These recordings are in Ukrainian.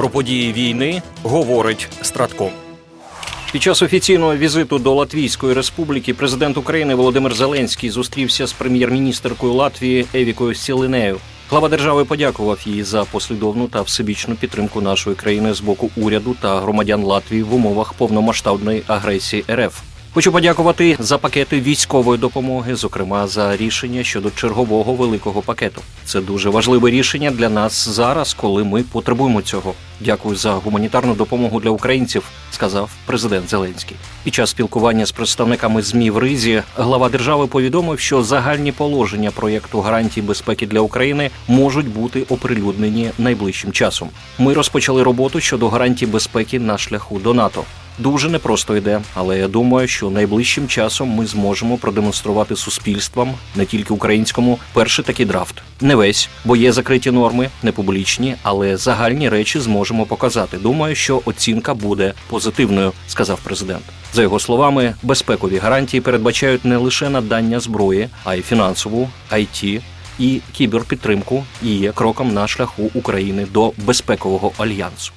Про події війни говорить Стратком. Під час офіційного візиту до Латвійської республіки президент України Володимир Зеленський зустрівся з прем'єр-міністеркою Латвії Евікою Сілинею. Глава держави подякував їй за послідовну та всебічну підтримку нашої країни з боку уряду та громадян Латвії в умовах повномасштабної агресії РФ. Хочу подякувати за пакети військової допомоги, зокрема за рішення щодо чергового великого пакету. Це дуже важливе рішення для нас зараз, коли ми потребуємо цього. Дякую за гуманітарну допомогу для українців, сказав президент Зеленський. Під час спілкування з представниками ЗМІ в Ризі глава держави повідомив, що загальні положення проєкту гарантій безпеки для України можуть бути оприлюднені найближчим часом. Ми розпочали роботу щодо гарантій безпеки на шляху до НАТО. Дуже непросто йде, але я думаю, що найближчим часом ми зможемо продемонструвати суспільствам, не тільки українському, перший такий драфт. Не весь, бо є закриті норми, не публічні, але загальні речі зможемо показати. Думаю, що оцінка буде позитивною, сказав президент. За його словами, безпекові гарантії передбачають не лише надання зброї, а й фінансову, IT і кіберпідтримку і є кроком на шляху України до безпекового альянсу.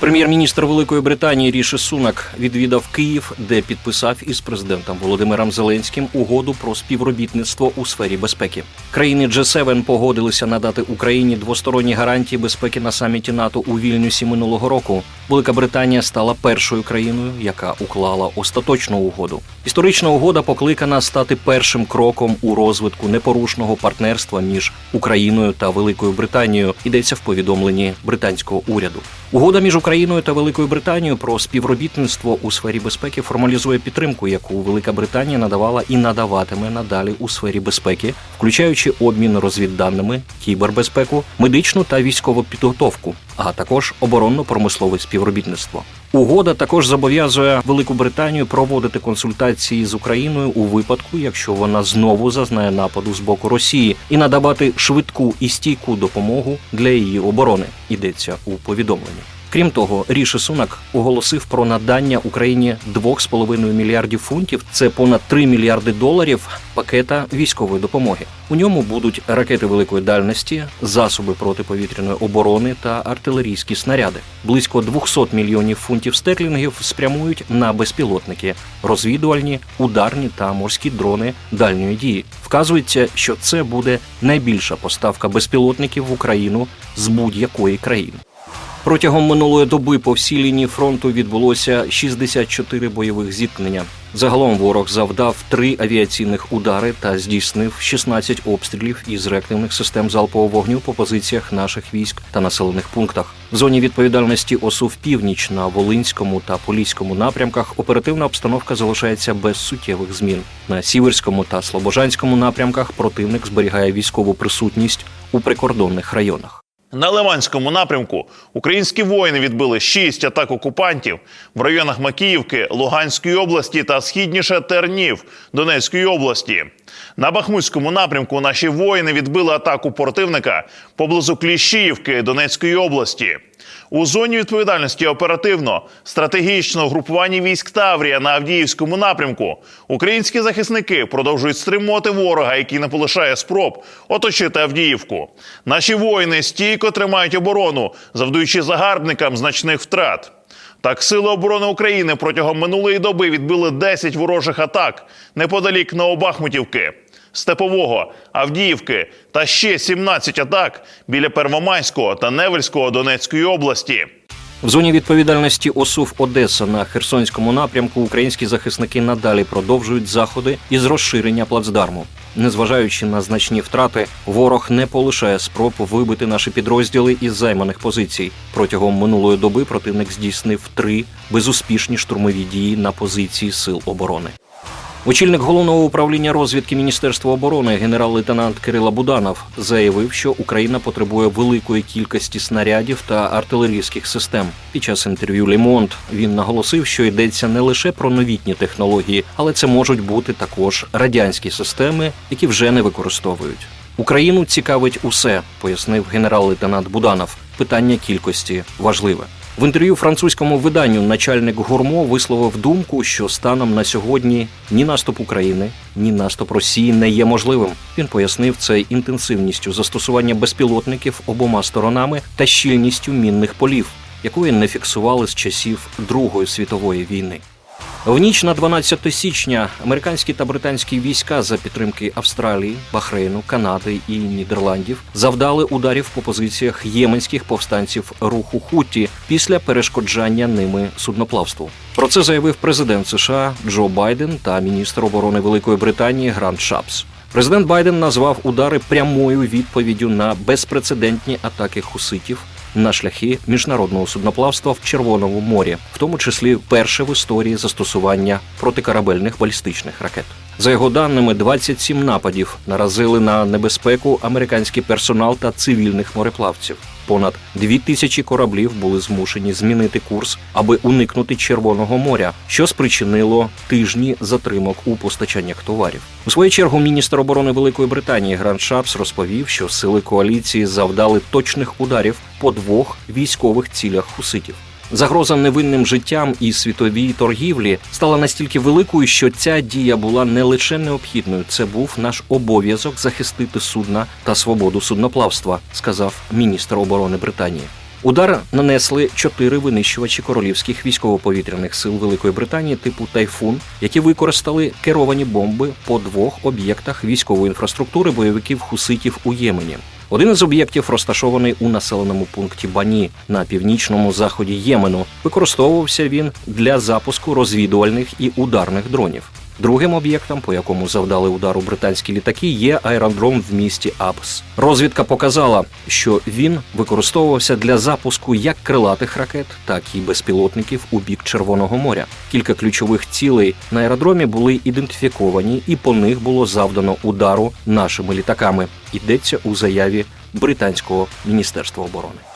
Прем'єр-міністр Великої Британії Ріші Сунак відвідав Київ, де підписав із президентом Володимиром Зеленським угоду про співробітництво у сфері безпеки. Країни G7 погодилися надати Україні двосторонні гарантії безпеки на саміті НАТО у Вільнюсі минулого року. Велика Британія стала першою країною, яка уклала остаточну угоду. Історична угода покликана стати першим кроком у розвитку непорушного партнерства між Україною та Великою Британією. Йдеться в повідомленні британського уряду. Угода між Україною та Великою Британією про співробітництво у сфері безпеки формалізує підтримку, яку Велика Британія надавала і надаватиме надалі у сфері безпеки, включаючи обмін розвідданими, кібербезпеку, медичну та військову підготовку, а також оборонно-промислове співробітництво. Угода також зобов'язує Велику Британію проводити консультації з Україною у випадку, якщо вона знову зазнає нападу з боку Росії, і надавати швидку і стійку допомогу для її оборони. Йдеться у повідомленні. Крім того, Ріші Сунак оголосив про надання Україні 2,5 мільярдів фунтів. Це понад 3 мільярди доларів пакета військової допомоги. У ньому будуть ракети великої дальності, засоби протиповітряної оборони та артилерійські снаряди. Близько 200 мільйонів фунтів стеклінгів спрямують на безпілотники, розвідувальні, ударні та морські дрони дальньої дії. Вказується, що це буде найбільша поставка безпілотників в Україну з будь-якої країни. Протягом минулої доби по всій лінії фронту відбулося 64 бойових зіткнення. Загалом ворог завдав три авіаційних удари та здійснив 16 обстрілів із реактивних систем залпового вогню по позиціях наших військ та населених пунктах. В зоні відповідальності ОСУ в північ на Волинському та Поліському напрямках оперативна обстановка залишається без суттєвих змін. На Сіверському та Слобожанському напрямках противник зберігає військову присутність у прикордонних районах. На Лиманському напрямку українські воїни відбили шість атак окупантів в районах Макіївки, Луганської області та східніше Тернів Донецької області. На Бахмутському напрямку наші воїни відбили атаку противника поблизу Кліщіївки Донецької області. У зоні відповідальності оперативно стратегічного групування військ Таврія на Авдіївському напрямку українські захисники продовжують стримувати ворога, який не полишає спроб оточити Авдіївку. Наші воїни стійко тримають оборону, завдаючи загарбникам значних втрат. Так, сили оборони України протягом минулої доби відбили 10 ворожих атак неподалік Новобахмутівки, Степового, Авдіївки та ще 17 атак біля Первомайського та Невельського Донецької області. В зоні відповідальності ОСУВ Одеса на Херсонському напрямку українські захисники надалі продовжують заходи із розширення плацдарму. Незважаючи на значні втрати, ворог не полишає спроб вибити наші підрозділи із займаних позицій. Протягом минулої доби противник здійснив три безуспішні штурмові дії на позиції сил оборони. Очільник головного управління розвідки Міністерства оборони генерал-лейтенант Кирила Буданов заявив, що Україна потребує великої кількості снарядів та артилерійських систем. Під час інтерв'ю Лемонт він наголосив, що йдеться не лише про новітні технології, але це можуть бути також радянські системи, які вже не використовують. Україну цікавить усе, пояснив генерал-лейтенант Буданов. Питання кількості важливе. В інтерв'ю французькому виданню начальник гурмо висловив думку, що станом на сьогодні ні наступ України, ні наступ Росії не є можливим. Він пояснив це інтенсивністю застосування безпілотників обома сторонами та щільністю мінних полів, якої не фіксували з часів Другої світової війни. В ніч на 12 січня американські та британські війська за підтримки Австралії, Бахрейну, Канади і Нідерландів завдали ударів по позиціях єменських повстанців руху Хуті після перешкоджання ними судноплавству. Про це заявив президент США Джо Байден та міністр оборони Великої Британії Грант Шапс. Президент Байден назвав удари прямою відповіддю на безпрецедентні атаки хуситів на шляхи міжнародного судноплавства в Червоному морі, в тому числі перше в історії застосування протикорабельних балістичних ракет. За його даними, 27 нападів наразили на небезпеку американський персонал та цивільних мореплавців. Понад дві тисячі кораблів були змушені змінити курс, аби уникнути Червоного моря, що спричинило тижні затримок у постачаннях товарів. У свою чергу міністр оборони Великої Британії Гранд Шапс розповів, що сили коаліції завдали точних ударів по двох військових цілях хуситів. Загроза невинним життям і світовій торгівлі стала настільки великою, що ця дія була не лише необхідною, це був наш обов'язок захистити судна та свободу судноплавства, сказав міністр оборони Британії. Удар нанесли чотири винищувачі королівських військово-повітряних сил Великої Британії типу Тайфун, які використали керовані бомби по двох об'єктах військової інфраструктури бойовиків хуситів у Ємені. Один із об'єктів, розташований у населеному пункті Бані на північному заході Ємену, використовувався він для запуску розвідувальних і ударних дронів. Другим об'єктом, по якому завдали удару британські літаки, є аеродром в місті Абс. Розвідка показала, що він використовувався для запуску як крилатих ракет, так і безпілотників у бік Червоного моря. Кілька ключових цілей на аеродромі були ідентифіковані, і по них було завдано удару нашими літаками. Йдеться у заяві британського міністерства оборони.